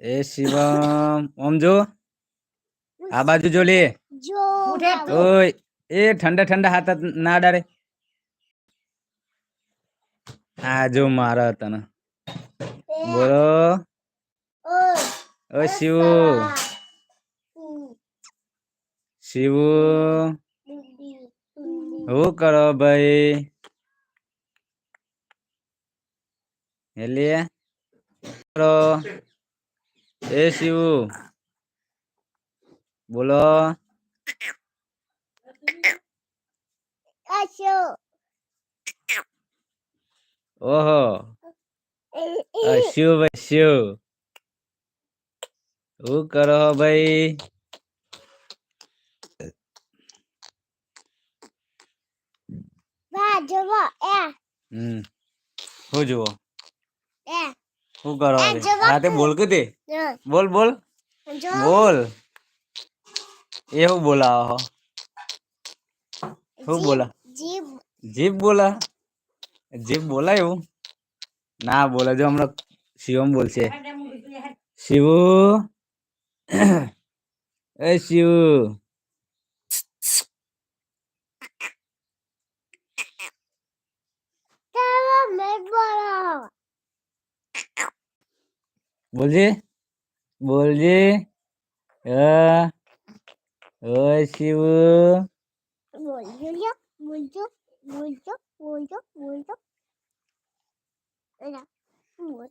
એ શિવમ. ઓમ જો. આ બાજુ જો લે. જો. ઓય એ ઠંડા ઠંડા હાથ ના ડારે આ જો મારા તને. બોલો. ઓ શિવ. શિવ. હું કરો ભાઈ? એટલે કરો. એ શિવ. બોલો. ઓહો. શિવ ભાઈ શિવ. શું કરો ભાઈ? હમ. શું જુઓ? એ. શું કરવા બોલ કે તે? જો, બોલ બોલ. એ બોલ. બોલાવો શું બોલા? જીભ. જીભ બોલા? જીભ બોલા એવું? ના બોલે જો હમણાં શિવમ બોલશે. શિવ. એ શિવ ચાલો મેં બોલો બોલજે. બોલજે. શિવ. બોલજો બોલજો. બોલજો. બોલજો. બોલજો.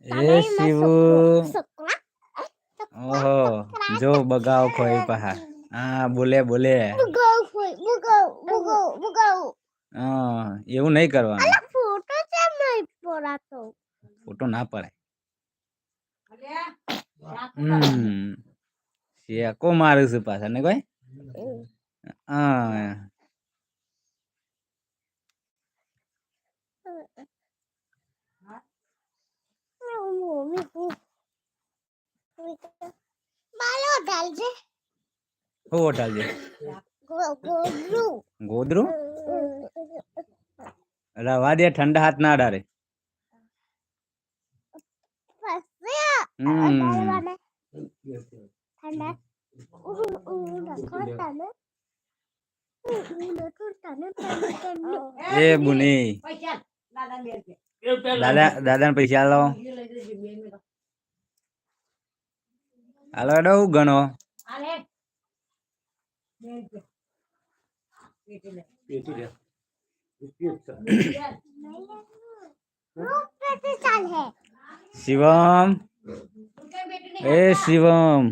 એ શિવ. ઓહો જો બગાવ ખોઈ પહા હા બોલે બોલે. બગાવ ખોઈ, બગાવ, બગાવ, બગાવ. હા એવું નહીં કરવાનું. ફોટો કેમ નહીં પડાતો? ફોટો ના પડાય. હમ શેકો મારું છું પાછા ને કોઈ? હા. હું- બાલો ઢાલજે. ગોદરું રવા દે ઠંડા હાથ ના ડારે એ બુની દાદા દાદા દાદા ને પૈસા લો હાલો એડો ગણો. શિવમ. એ શિવમ.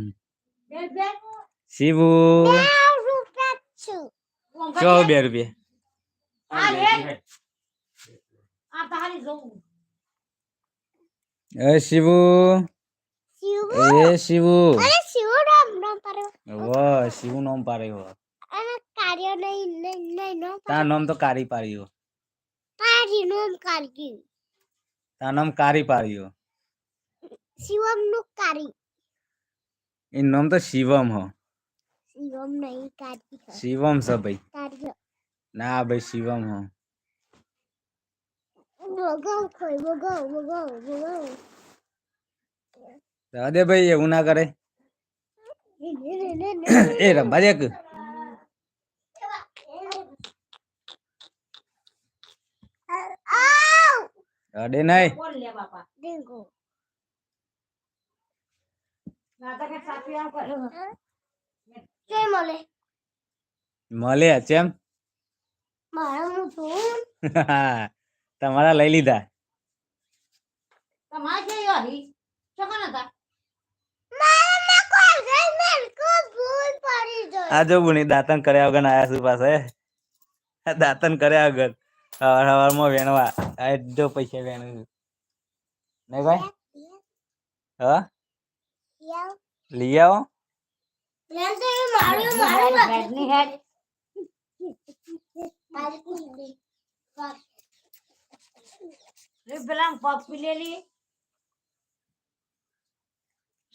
શિવુ. ચો બે રૂપિયા. એ શિવુ. એ શિવુ. શિવ રામ રામ વાહ શિવુ નામ પાડ્યો. અને કાર્ય નહીં નહીં નામ તો કારી નોમ નામ કારી શિવમનું કાઢી એ નામ તો શિવમ હો શિવમ નહીં કાઢી શિવમ છે ભાઈ કાર્ય ના ભાઈ શિવમ હો બગાવ ખોઈ બગાવ બગાવ બગાવ જવા દે ભાઈ એવું ના કરે એ રંબા દેખ આવ અડે નહીં બોલ લે બાપા દેખો દાદા કે સાથી આવ કરે કે મળે? ચેમ? મારા હું છું તમારા લઈ લીધા. માં આ જો બુની દાંતન કર્યા વગર આયા છું પાસે. દાંતન કર્યા વગર સવાર સવારમાં વેણવા. આ જો પૈસા વેણ નહીં ભાઈ? હા? લઈ આવો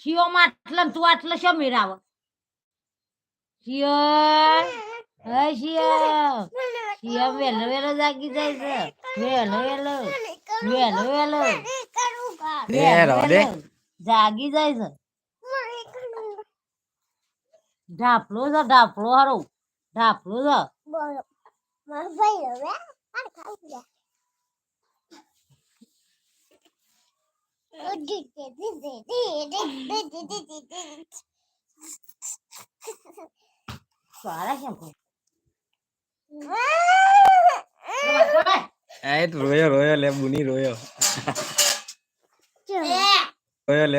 શિયો માં આટલા તું આટલો શો મેરાવ શિયો હે શિયો શિયો વેલો વેલો જાગી જાય છે. વેલો વેલો વેલો વેલો એ જાગી જાય છે. ઢાફલો છે ઢાફલો હારો ઢાફલો છે બોલો મારો ભાઈ હવે આ ખાઈ લે સારા કેમ કોઈ આ તો રોયો રોયો લે બુની રોયો રોયો લે